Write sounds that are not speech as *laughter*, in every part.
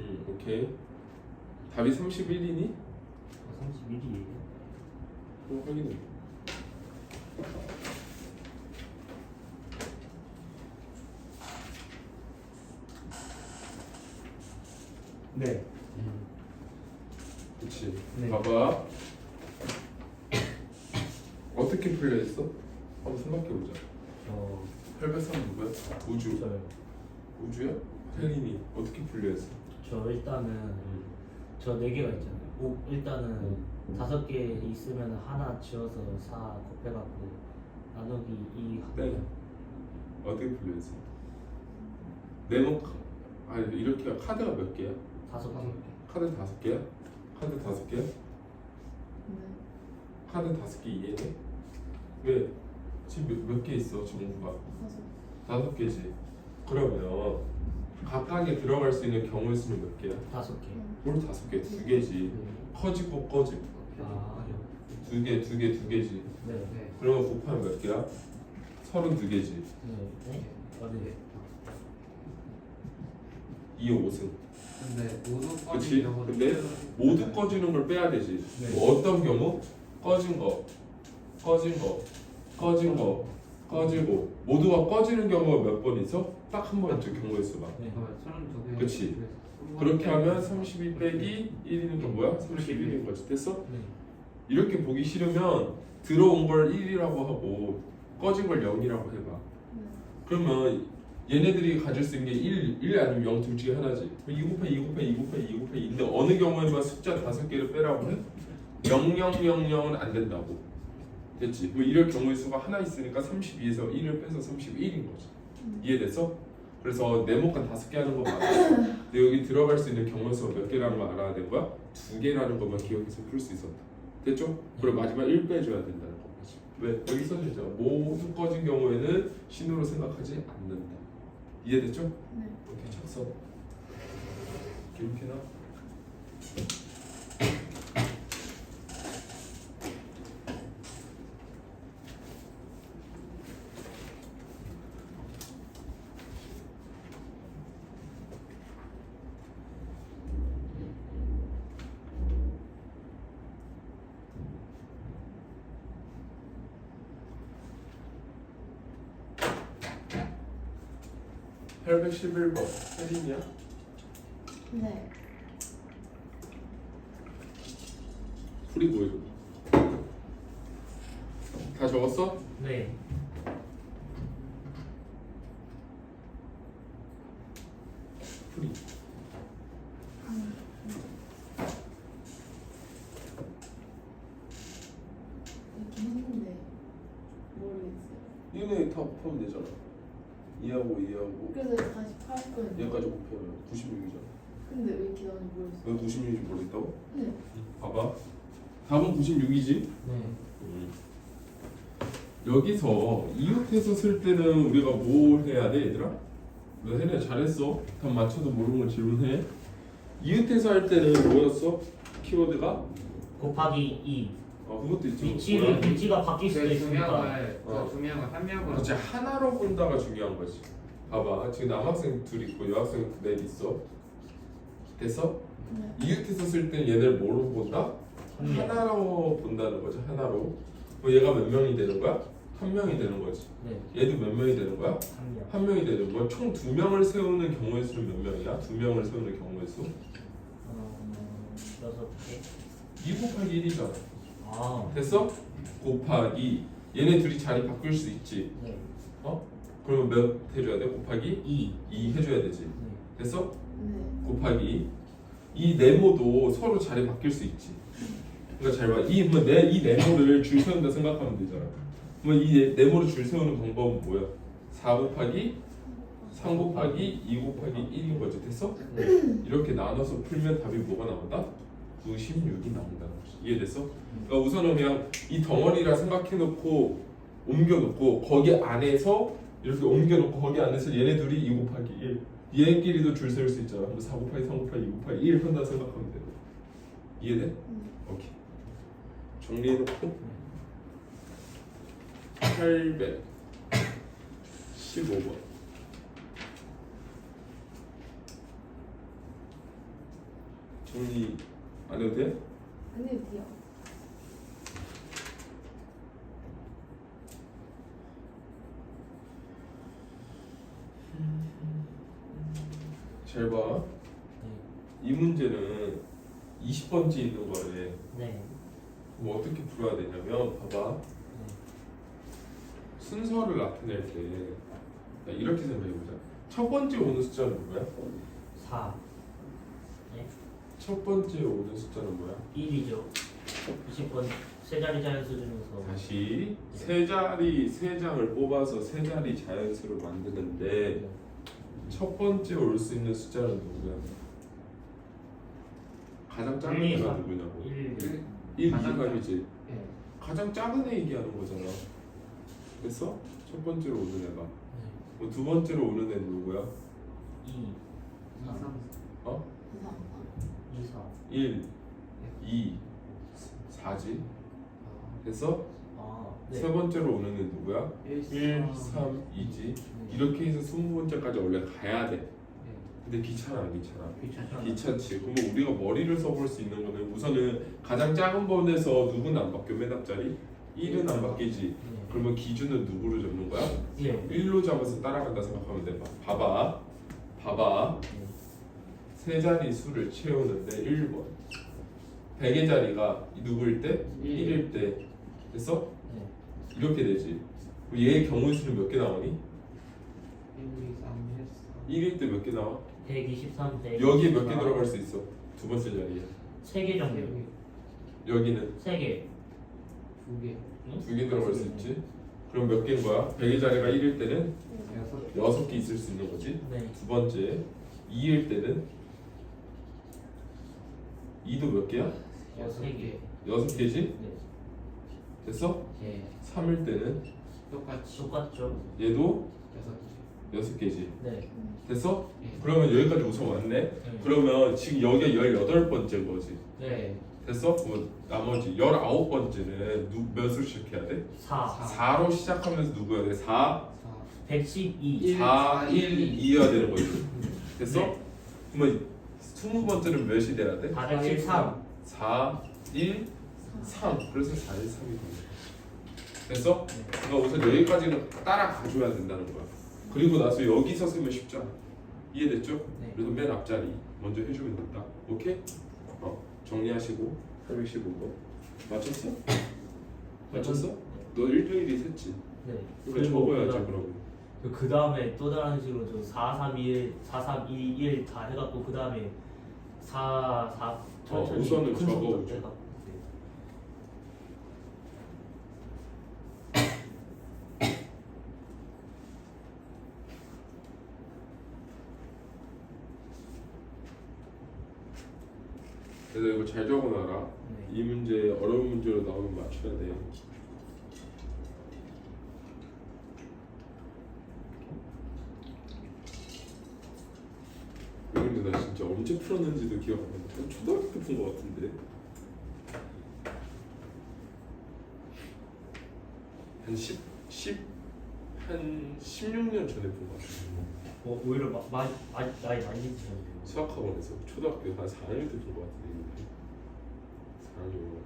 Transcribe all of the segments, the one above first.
음, 오케이. 답이 31이니? 31이에요. 그럼 확인해. 네. 그치. 네. 봐봐. 어떻게 풀려 있어? 한번 생각해보자. 저803 누구야? 우주. 저요. 우주야? 혜린이 어떻게 풀려 있어? 저 일단은 저 네 개가 있잖아요. 오, 일단은 다섯 개 있으면 하나 지어서 4 곱해갖고 나누기 2 네. 어떻게 풀려 있어? 네모 카- 아니 이렇게 카드가 몇 개야? 다섯 개. 카드 다섯 개야? 카드 다섯 개야? 네. 카드 다섯 개 이해돼? 왜? 지금 몇 개 있어 정부가? 다섯. 다섯 개지. 그러면 각각에 들어갈 수 있는 경우의 수는 몇 개야? 다섯 개. 뭘 다섯 개? 두 개지. 커지고 꺼지고. 아, 두 개, 두 개, 두 개지. 네. 네. 그러면 곱하면 몇 개야? 서른 두 개지. 네. 네. 아, 네. 이 5승. 근데 모두 그치? 꺼진 경우도 근데. 모두 꺼지는 걸 빼야 되지. 네. 뭐 어떤 경우? 꺼진 거, 꺼진 거, 꺼진 거, 꺼지고 모두가 꺼지는 경우가 몇 번 있어? 딱 한 번 있죠 경우의 수가. 네. 어, 32개. 그치. 그렇게 하면 32 빼기 1이는 그 뭐야? 31인 거지. 됐어? 네. 이렇게 보기 싫으면 들어온 걸 1이라고 하고 꺼진 걸 0이라고 해봐. 네. 그러면 얘네들이 가질 수 있는 게 1, 1 아니면 0 둘 중에 하나지. 2 곱하기 2 곱하기 2 곱하기 2 곱하기 2인데 어느 경우에만 숫자 다섯 개를 빼라고 해? 0000은 안 된다고. 됐지? 뭐 이럴 경우의 수가 하나 있으니까 32에서 1을 빼서 31인 거지. 이해됐어? 그래서 네모칸 다섯 개 하는 거 맞아. 근데 여기 들어갈 수 있는 경우의 수가 몇 개라는 걸 알아야 된 거야? 두 개라는 것만 기억해서 풀 수 있었다. 됐죠? 그리고 마지막 1 빼줘야 된다는 거지. 왜? 여기 써주죠. 모두 꺼진 경우에는 신호로 생각하지 않는다. 이해됐죠? 네. 이렇게 착서. 기록해놔. (811번) 혜린이야? 네. 풀이 보여줘. 다 적었어? 네. 풀이. 이렇게 했는데 모르겠어요. 얘네 다 곱하면 되잖아. 2하고 2하고 그래서 다시 팔 거예요. 얘까지 곱하면 96이잖아. 근데 왜 이렇게 나오는지 모르겠어요. 왜 96인지 모르겠다고? 네. 봐봐. 답은 96이지. 네. 여기서 이웃해서 쓸 때는 우리가 뭘 해야 돼, 얘들아? 너 혜린아 잘했어. 답 맞춰도 모르는 걸 질문해. 이웃해서 할 때는 뭐였어? 키워드가? 곱하기 2. 어, 그것도 있지. 위치를 뭐야? 위치가 바뀔 수도 그 있으니까. 중요한 어. 그 중요한 한 명으로 그렇지 하나로 본다가 중요한 거지. 봐봐 지금 남학생 둘 있고 여학생 넷 있어. 됐어? 네. 이웃해서 쓸 땐 얘들 뭐로 본다? 하나로 본다는 거지 하나로. 뭐 얘가 몇 명이 되는 거야? 한 명이 되는 거지. 네. 얘도 몇 명이 되는 거야? 한 명. 한 명이 되는 거야. 총 두 명을 세우는 경우의 수는 몇 명이야? 두 명을 세우는 경우의 수? 어, 여섯 개. 2 곱하기 1이잖아. 아. 됐어? 곱하기 얘네 둘이 자리 바꿀 수 있지. 네. 어? 그러면 몇 해줘야 돼? 곱하기 2. 2 해줘야 되지. 네. 됐어? 네. 곱하기 이 네모도 서로 자리 바뀔 수 있지. 그러니까 잘 봐. 이, 뭐, 네, 이 네모를 줄 세운다 생각하면 되잖아. 그러면 이 네- 네모를 줄 세우는 방법은 뭐야? 4 곱하기 3 곱하기 2 곱하기 1인 거지. 됐어? 네. 이렇게 나눠서 풀면 답이 뭐가 나온다? 96이 나온다는 거지. 이해됐어? 그러니까 우선은 그냥 이 덩어리라 생각해놓고 옮겨놓고 거기 안에서 이렇게 옮겨놓고 거기 안에서 얘네 둘이 2 곱하기 1 얘네끼리도 줄 세울 수 있잖아. 그럼 4 곱하기 3 곱하기 2 곱하기 1 한다 생각하면 돼. 이해돼? 음. 오케이. 정리해놓고 815번 정리 안 해도 돼? 아니요 돼요. 잘 봐. 이 문제는 20번째 있는 거래. 네. 그럼 어떻게 풀어야 되냐면 봐봐. 순서를 나타낼 때 자, 이렇게 생각해보자. 첫 번째 오는 숫자는 뭐야? 4. 네. 첫 번째 오는 숫자는 뭐야? 1이죠. 20번 세 자리 자연수 중에서 다시 세 자리 세 장을 뽑아서 세 자리 자연수를 만드는데 네. 첫 번째 올 수 있는 숫자는 누구야? 가장 작은 일, 애가 삼. 누구냐고? 1, 1, 가장 2가이지 예. 가장 작은 애 얘기하는 거잖아. 됐어? 첫 번째로 오는 애가. 네. 그럼 두 번째로 오는 애는 누구야? 2, 2, 3, 어? 이상. 2, 4. 1, 2, 4지. 됐어? 아, 세 네. 번째로 오는 애는 누구야? 1, 1, 3, 2지. 네. 이렇게 해서 20번째까지 원래 가야 돼. 예. 근데 귀찮아 안 귀찮아? 귀찮죠? 귀찮지. 그러면 우리가 머리를 써볼 수 있는 거는 우선은 가장 작은 번에서 누구는 안 바뀌어 맨 앞자리? 1은 안 바뀌지. 네. 그러면 기준은 누구로 잡는 거야? 1. 1로 잡아서 따라간다 생각하면 돼. 봐. 봐봐. 봐봐. 세 자리 수를 채우는데 1번. 100의 자리가 누구일 때? 일. 1일 때. 됐어? 네. 이렇게 되지. 그럼 얘의 경우의 수는 몇 개 나오니? 1, 2, 3, 1, 1일 때 몇 개 나와? 123, 100. 여기에 몇 개 들어갈 수 있어? 두 번째 자리에. 3개 4, 정도. 여기는 3개. 2개, 두 개 들어갈 수 있지. 그럼 몇 개인 거야? 100의 자리가 1일 때는 6개, 여섯 개 있을 수 있는 거지. 네. 두 번째 2일 때는 2도 몇 개야? 6개. 여섯 개지. 네. 됐어? 예. 3일 때는 똑같이 똑같죠? 얘도 6개, 여섯 개지. 네. 됐어? 예. 그러면 여기까지 우선 왔네. 네. 그러면 지금 여기가 18번째인 거지. 네. 됐어? 그럼 나머지 19번째는 누, 몇으로 시작해야 돼? 4. 4로 시작하면서 누구야 돼? 4, 4, 112. 4, 1, 2여야 되는 거지. 됐어? 네. 그러면 20번째는 몇이 돼야 돼? 413. 4, 1, 3. 그래서 4, 1, 3이 되는 거야. 됐어? 네. 그러니까 우선 여기까지는 따라가줘야 된다는 거야. 그리고 나서 여기서 쓰면 쉽잖아. 이해됐죠? 네. 그래서 맨 앞자리 먼저 해주면 된다. 오케이? 어, 정리하시고 815번 맞췄어? *laughs* 맞췄어? 너 1대1이 셌지? 네. 그러니까 적어야지 그러면 그 다음에 또 다른 식으로 저 4, 3, 1, 4, 3, 2, 1 다 해갖고 그 다음에 4, 4 천천히 우선은 적어보죠. 해갖고, 네. 그래서 이거 잘 적어놔라 네. 이 문제 어려운 문제로 나오면 맞춰야 돼. 이근데 나 진짜 언제 풀었는지도 기억 안한 초등학교 때 푼 거 같은데. 한 10, 10, 한 16년 전에 본 거 같아 어, 오히려 마, 마, 아, 나이 많이 드셨네요. 수학학원에서 초등학교 한 4학년 때본거 같은데 4학년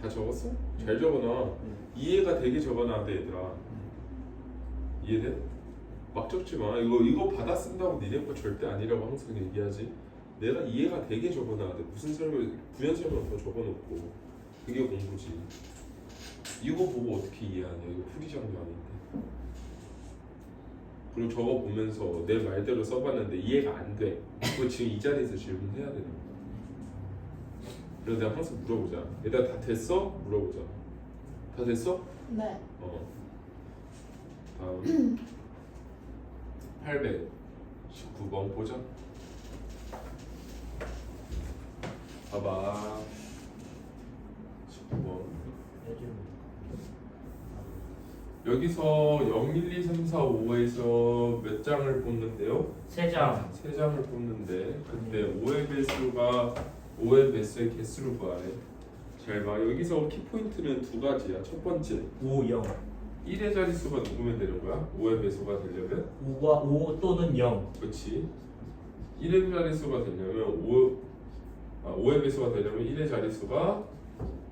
다 적었어? 잘 적어놔. 이해가 되게 적어놔야 돼 얘들아. 이해돼? 막 적지 마. 이거 이거 받아 쓴다고 니네 거 절대 아니라고 항상 얘기하지. 내가 이해가 되게 적어놔야 돼. 무슨 설명 부연 설명 더 적어놓고. 그게 공부지 이거 보고 어떻게 이해하냐? 이거 풀이장도 아닌데. 그리고 저거 보면서 내 말대로 써봤는데 이해가 안돼. 그거 지금 이 자리에서 질문해야 되는 거야. 그래서 내가 항상 물어보자. 얘들아 다 됐어? 물어보자. 다 됐어? 네. 어. 다음. *clears throat* 819번 보자. 봐봐 19번 요즘 여기서 0, 1, 2, 3, 4, 5에서 몇 장을 뽑는데요? 세 장. 세 장을 뽑는데 그때 5의 배수가 5의 배수의 개수를 구하래 잘 봐 여기서 키포인트는 두 가지야 첫 번째 5, 0. 1의 자릿수가 누구면 되는 거야? 5의 배수가 되려면 5과 5 또는 0 그렇지 1의 자릿수가 되려면 5 아, 5의 배수가 되려면 1의 자릿수가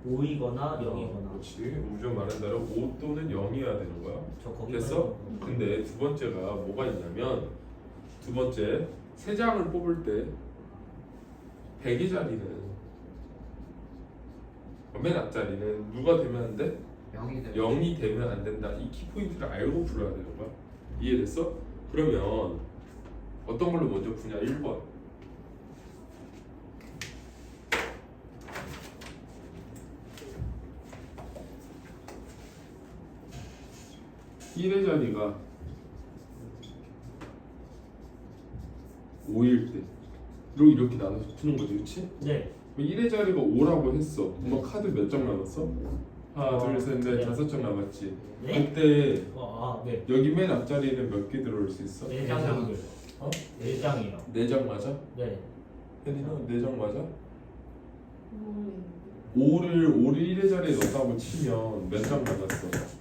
5이거나 0이거나 그렇지 우주가 말한 대로 5 또는 0이어야 되는 거야 저 거기 됐어? 근데 두 번째가 뭐가 있냐면 두 번째 세 장을 뽑을 때 100의 자리는 맨 앞자리는 누가 되면 안 돼? 0이 되면 0이 되면 안 된다. 이 키포인트를 알고 풀어야 되는 거야. 이해됐어? 그러면 어떤 걸로 먼저 푸냐? 1번. 일의 자리가 5일 때 이렇게 이렇게 나눠서 푸는 거지, 그렇지? 네 1의 자리가 5라고 했어. 엄마 카드 몇 장 남았어? 하나, 어, 둘, 셋, 넷, 네. 다섯 장 남았지. 네? 그때 어, 아, 네. 여기 맨 앞자리에는 몇 개 들어올 수 있어? 네 장이요. 어? 네 장이요. 네 장 맞아? 네. 혜린아 네장 맞아? 모르겠는데 5를 5를 1의 자리에 넣었다고 치면 몇 장 남았어?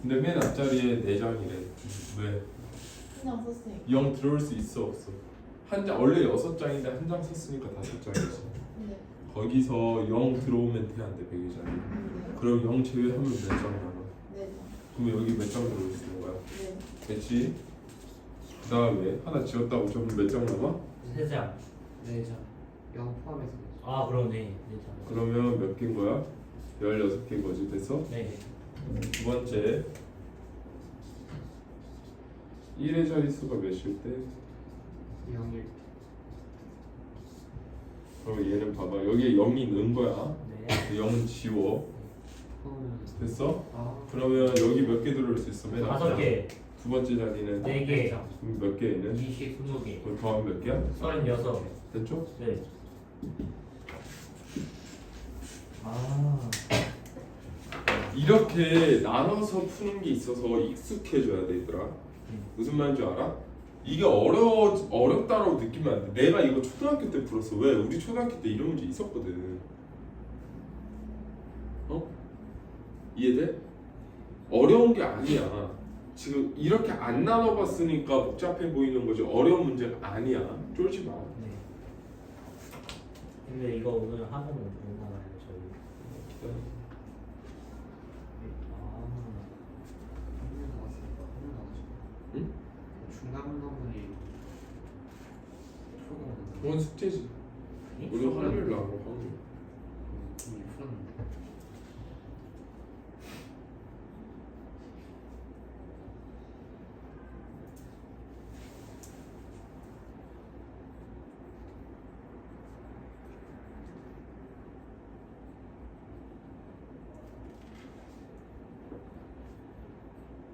장 근데 맨 앞자리에 네 장이래. 왜? 그냥 썼으니까 0 들어올 수 있어 없어? 한 장 원래 여섯 장인데 한 장 썼으니까 다섯 장이지. 네 거기서 0 들어오면 돼 안 돼? 100의 자리. 근데 그럼 0 제외하면 몇 장 남아? 네장 그럼 여기 몇 장 들어올 수 있는 거야? 네 됐지? 그 다음에 하나 지웠다고 저면 몇장 남아? 세 장. 4장 0 포함해서 아 그러네. 네 장. 그러면 몇 개인 거야? 16개인 거지 됐어? 네. 두 번째 1의 자릿수가 몇일 때? 0일 그럼 얘는 봐봐 여기에 0이 넣은 거야 네. 0은 지워 포함은 됐어? 아 그러면 여기 몇 개 들어올 수 있어? 맨 다섯 앞에 개. 두 번째 자리는 네 개. 그럼 몇 개는? 20 스무 개. 그럼 더하면 몇 개야? 서른 여섯. 됐죠? 네. 아. 이렇게 나눠서 푸는 게 있어서 익숙해져야 돼 얘들아 무슨 말인지 알아? 이게 어려 어렵다라고 느끼면 안 돼. 내가 이거 초등학교 때 풀었어. 왜? 우리 초등학교 때 이런 문제 있었거든. 어? 이해돼? 어려운 게 아니야. 지금 이렇게 안 나눠봤으니까 복잡해 보이는 거지 어려운 문제가 아니야. 쫄지 마. 네. 근데 이거 오늘 학원 얼마나요 저희? 아. 한명 나왔으니까 한명 나왔어 응? 중간 부분이 초과가 그건 숙제지. 우리 확률 나온 거 확률. 풀었는데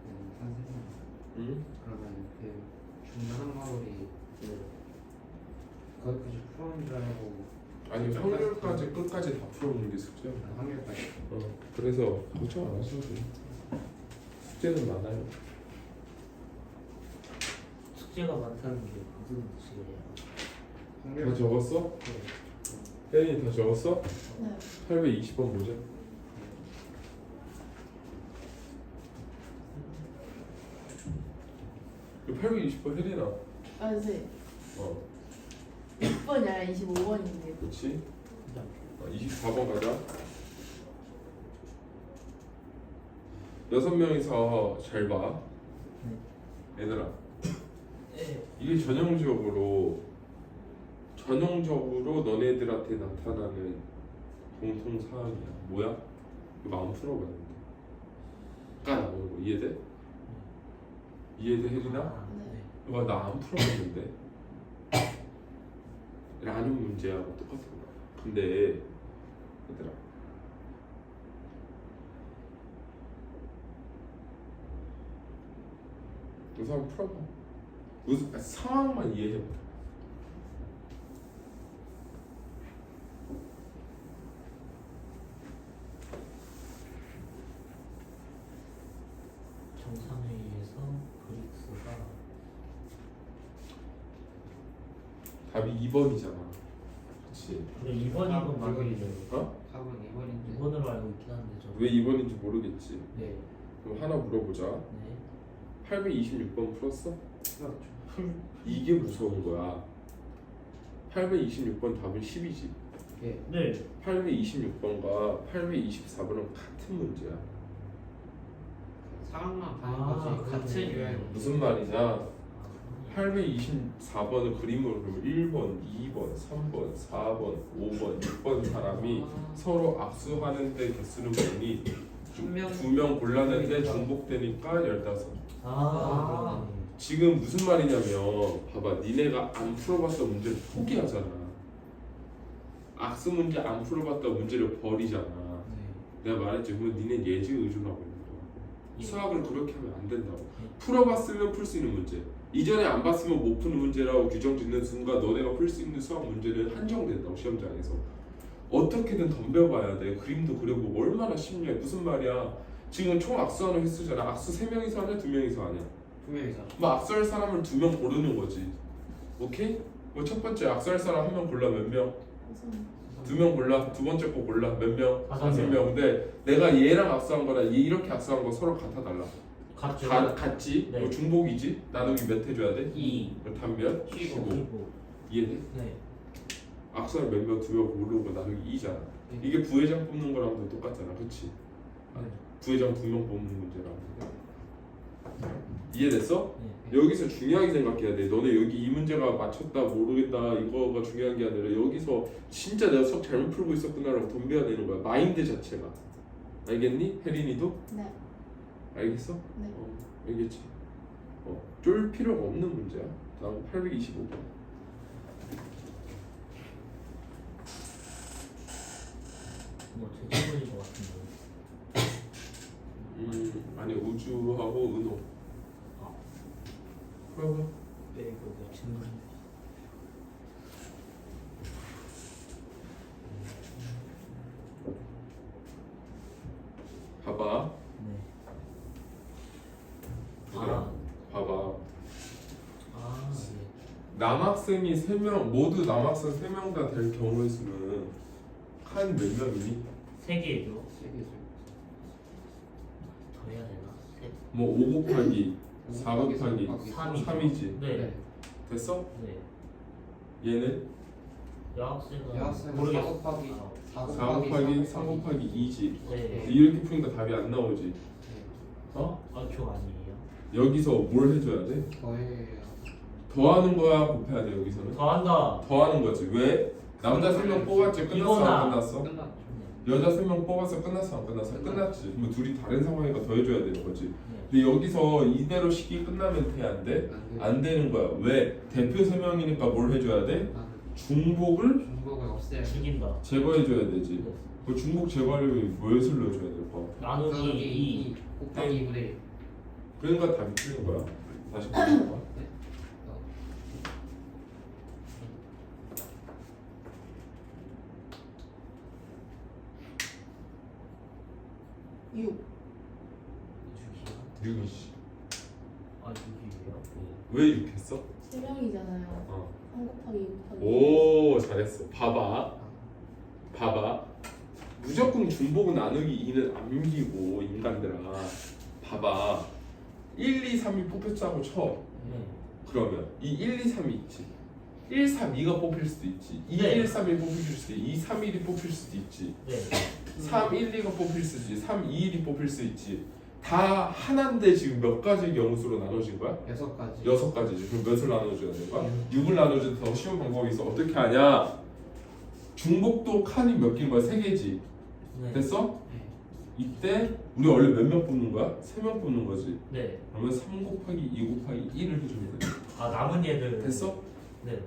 음, 선생님 응? 그러면 그 중간 한마울이 거기까지 풀어온 줄 알고 아니 확률까지 끝까지 다 풀어보는 게 숙제야. 확률까지 어. 그래서 걱정 안 하셔도 돼. 숙제는 많아요. 숙제가 많다는 게 무슨 뜻이에요? 다 적었어? 네. 혜린이 다 적었어? 네 820번 보자. 이거 820번 혜린아. 아 선생님 어, 6번이 아니라 25번인데 그렇지. 그냥 어, 24번 가자. 여섯 명이서 잘 봐. 얘들아, 네. 이게 전형적으로 전형적으로 너네들한테 나타나는 공통 사항이야. 뭐야? 이거 마음 풀어봤는데. 까 나오는 거 이해돼? 이해돼? 아, 네. 이거 나안 풀어봤는데 라는 문제하고 똑같은 거야 근데 얘들아 한번 풀어봐 무슨 아, 상황만 이해해봐 정상회의에서 브릭스가 답이 2번이잖아 그렇지 근데 2번이건 아, 맞는데 어? 4번 2번인데 2번으로 알고 있긴 한데 저. 왜 2번인지 모르겠지 네. 그럼 하나 물어보자. 네. 826번 풀었어? 그렇죠. *laughs* 이게 무서운 거야. 826번 답은 10이지. 예. 네. 826번과 824번은 같은 문제야. 사각만 가는 아, 거지. 같은 그러네. 유형. 무슨 말이냐? 824번을 그림으로 그리면 1번, 2번, 3번, 4번, 5번, 6번 사람이 아. 서로 악수하는데 개수는 보니 한 명. 두 명 골랐는데 중복되니까 15. 아. 지금 무슨 말이냐면 봐봐 니네가 안 풀어봤던 문제를 포기하잖아. 악수 문제 안 풀어봤던 문제를 버리잖아. 네. 내가 말했지 그러면 니네 예지 의존하고 있는 거야. 예. 수학을 그렇게 하면 안 된다고. 예. 풀어봤으면 풀 수 있는 문제. 이전에 안 봤으면 못 푸는 문제라고 규정 짓는 순간 너네가 풀 수 있는 수학 문제는 한정된다고 시험장에서. 어떻게든 덤벼봐야 돼. 그림도 그려보고 얼마나 쉽냐. 무슨 말이야. 지금 총 악수하는 횟수잖아. 악수 세 명이서 하냐, 두 명이서 하냐. 두 명이서. 뭐 악수할 사람을 두명 고르는 거지. 오케이? 뭐 첫 번째 악수할 사람 한 명 골라 몇 명? 두 명 골라. 두 번째 거 골라 몇 명? 다섯 다섯 명. 명. 근데 내가 얘랑 악수한 거랑 얘 이렇게 악수한 거 서로 같아 달라. 같죠. 가, 같지? 네. 뭐 중복이지? 나누기 몇 해줘야 돼? 이. 그 단면? 15. 15 그리고 이해돼? 네. 악수할 몇 명, 두명 고르고 나누기 2잖아 네. 이게 부회장 뽑는 거랑도 똑같잖아 그치? 네. 부회장 두명 뽑는 문제랑 이해됐어? 네. 여기서 중요하게 생각해야 돼 너네 여기 이 문제가 맞췄다 모르겠다 이거가 중요한 게 아니라 여기서 진짜 내가 수업 잘못 풀고 있었구나라고 덤벼야 되는 거야 마인드 자체가 알겠니? 혜린이도? 네. 알겠어? 네. 어, 알겠지? 어, 쫄 필요가 없는 문제야 다음 825번 뭐 제주도인 것 같은데. 음 아니 우주하고 은호 아. 풀어봐 네, 이거 뭐 질문. 봐봐 네. 그래. 아. 봐봐 아, 네. 남학생이 3명 모두 남학생 3명 다 될 경우의 수는 한 몇 명이니? 세 개죠. 세 뭐5 곱하기 4 곱하기 삼이죠. 3이지 네. 됐어? 네. 얘는 여학생은 여학생은 모르겠어. 4 곱하기 아, 4 4 곱하기 3 곱하기 2지 네. 이렇게 푸니까 답이 안 나오지 네. 어? 아, 교 아니에요? 여기서 뭘 해줘야 돼? 더해요. 더하는 거야 곱해야 돼 여기서는 더한다. 더하는 거지 왜? 남자 3명 뽑았지 끝났어 이거나. 안 끝났어? 끝났죠. 여자 3명 뽑아서 끝났어 안 끝났어? 끝났지 뭐 둘이 다른 상황이니까 더해줘야 되는 거지 네. 근데 여기서 이대로 식이 끝나면 돼안 돼? 안 되는 거야 왜? 대표 3명이니까 뭘 해줘야 돼? 아, 중복을 중복을 없애야 돼. 죽인다. 제거해줘야 되지 네. 그 중복 제거하려면 무엇을 넣어줘야 될 거? 나누기 나누기 2. 2 곱하기 2분의 1. 그러니까 답이 틀린 거야 다시 보여봐 육. 죽이요? 6이지 아, 6이에요? 왜 6 했어? 세 명이잖아요. 어. 3 곱하기 2 곱하기. 오 잘했어. 봐봐. 봐봐. 무조건 중복은 나누기 2는 암기고 인간들아. 봐봐. 1, 2, 3이 뽑혔다고 쳐. 네. 그러면 이 1, 2, 3이 있지. 1, 3, 2가 뽑힐 수도 있지. 2, 네. 1, 3이 뽑힐 수도 있지. 2, 3, 1이 뽑힐 수도 있지. 네. 3, 1, 2가 뽑힐 수도 있지. 3, 2, 1이 뽑힐 수 있지 다 하나인데 지금 몇 가지 경우수로 나눠진 거야? 여섯 가지. 여섯 가지지. 그럼 몇을 나눠줘야 되는 거야? 6을 나눠줘도 더 쉬운 방법이 있어. 어떻게 하냐? 중복도 칸이 몇 개인 거야? 세 개지. 네. 됐어? 네. 이때 우리 원래 몇 명 뽑는 거야? 세 명 뽑는 거지. 네. 그러면 3 곱하기 2 곱하기 1을 해주면 돼. 아, 남은 얘들. 됐어? 네.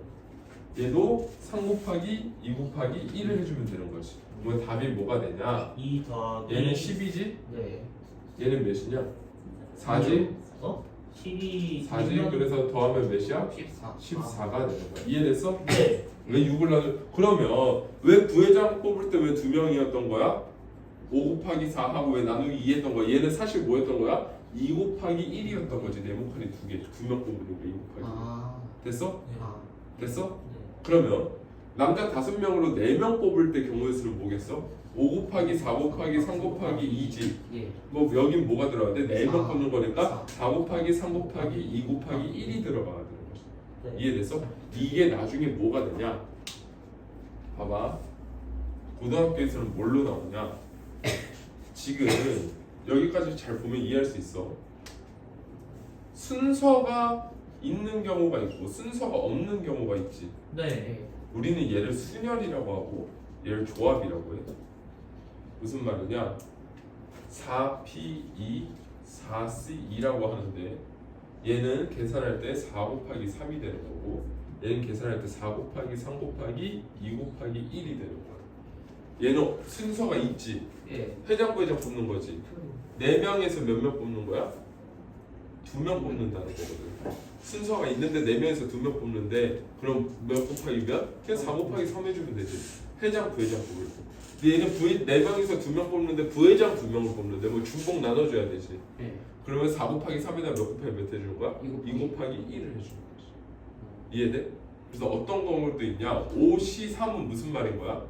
얘도 3 곱하기 2 곱하기 1을 해주면 되는 거지. 그러면 답이 뭐가 되냐? 2 더하기. 얘는 10이지? 네. 얘는 몇이냐? 4지? 어? 12. 4지? 그래서 더하면 몇이야? 14. 14가 되는 거야. 이해됐어? 네. 왜 6을 나눠? 그러면 왜 부회장 뽑을 때 왜 두 명이었던 거야? 5 곱하기 4하고 왜 나누기 2 했던 거야? 얘는 사실 뭐 했던 거야? 2 곱하기 1이었던 거지 네모칸이 두 개, 두 명 뽑는 거2 곱하기 아. 됐어? 네. 됐어? 네. 그러면 남자 다섯 명으로 네 명 뽑을 때 경우의 수는 뭐겠어? 5 곱하기 4 곱하기 3 곱하기 2지 예. 뭐 여긴 뭐가 들어가야 돼? 4명 사. 뽑는 거니까 4 곱하기 3 곱하기 2 곱하기 1이 들어가야 되는 거지 네. 이해됐어? 이게 나중에 뭐가 되냐? 봐봐. 고등학교에서는 뭘로 나오냐? 지금 여기까지 잘 보면 이해할 수 있어. 순서가 있는 경우가 있고 순서가 없는 경우가 있지. 네. 네. 우리는 얘를 순열이라고 하고 얘를 조합이라고 해. 무슨 말이냐? 4P2, 4C2라고 하는데 얘는 계산할 때 4 곱하기 3이 되는 거고 얘는 계산할 때 4 곱하기 3 곱하기 2 곱하기 1이 되는 거야. 얘는 순서가 있지. 예. 회장 부회장 뽑는 거지. 4명에서 몇 명 뽑는 거야? 2명 뽑는다는 거거든. 순서가 있는데 4명에서 2명 뽑는데 그럼 몇 곱하기 몇? 그냥 4 곱하기 3 해주면 되지. 회장 부회장 뽑을 때. 근데 얘는 부회, 4명에서 2명 뽑는데 부회장 2명을 뽑는데 뭐 중복 나눠줘야 되지. 예. 그러면 4 곱하기 3에다 몇 곱하기 몇 해주는 거야? 이2 곱하기 곱하기 1을 해주는 거지. 이해돼? 그래서 어떤 경우도 있냐? 5, C, 3은 무슨 말인 거야?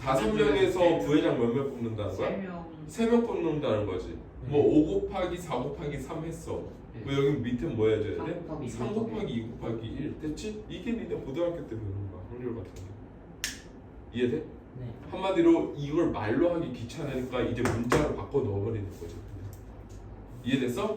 다섯 명에서 부회장 몇 명 뽑는다는 거야? 세 명. 세 명 뽑는다는 거지. 뭐 5 곱하기 4 곱하기 3 했어. 네. 뭐 여기 밑에 뭐 해줘야 돼? 3 곱하기 3 곱하기 2 곱하기 1 됐지? 이게 니네 고등학교 때 배우는 거야 확률 같은 게. 이해돼? 네. 한마디로 이걸 말로 하기 귀찮으니까 이제 문자로 바꿔 넣어버리는. 그냥. 이해됐어?